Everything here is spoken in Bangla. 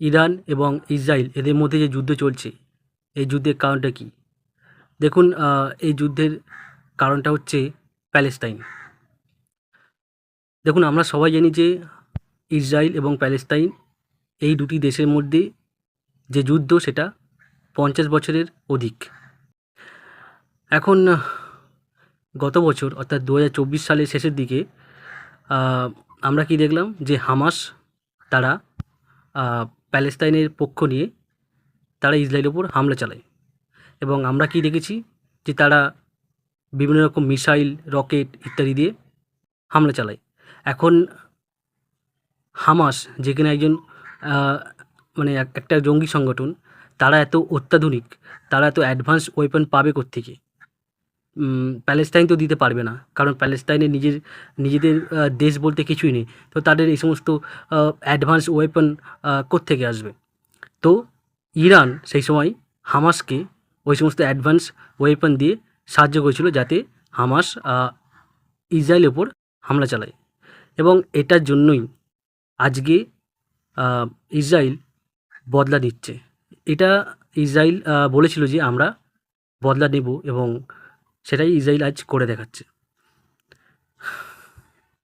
ইরান এবং ইসরায়েল এদের মধ্যে যে যুদ্ধ চলছে, এই যুদ্ধের কারণটা কী? দেখুন এই যুদ্ধের কারণটা হচ্ছে প্যালেস্তাইন। দেখুন, আমরা সবাই জানি যে ইসরায়েল এবং প্যালেস্তাইন এই দুটি দেশের মধ্যে যে যুদ্ধ, সেটা পঞ্চাশ বছরের অধিক। এখন, গত বছর, অর্থাৎ দু হাজার চব্বিশ সালের শেষের দিকে আমরা কি দেখলাম যে হামাস, তারা প্যালেস্তাইনের পক্ষ নিয়ে তারা ইসরায়েলের উপর হামলা চালায়। এবং আমরা কি দেখেছি? যে তারা বিভিন্ন রকম মিসাইল, রকেট ইত্যাদি দিয়ে হামলা চালায়। এখন হামাস, যেখানে একজন মানে এক- একটা জঙ্গি সংগঠন, তারা এত অত্যাধুনিক, তারা এত অ্যাডভান্স ওয়েপন পাবে কোত্থেকে? উম, প্যালেস্তাইন তো দিতে পারবে না। কারণ প্যালেস্তাইনের নিজের নিজেদের দেশ বলতে কিছুই নেই। তো তাদের এই সমস্ত অ্যাডভান্স ওয়েপন কোত্থেকে আসবে? তো ইরান সেই সময় হামাসকে ওই সমস্ত অ্যাডভান্স ওয়েপন দিয়ে সাহায্য করেছিল যাতে হামাস ইসরায়েলের ওপর হামলা চালায়। এবং এটার জন্যই আজকে ইসরায়েল বদলা নিচ্ছে। এটা ইসরায়েল বলেছিল যে আমরা বদলা নেব এবং সেটাই ইসরায়েল আজ করে দেখাচ্ছে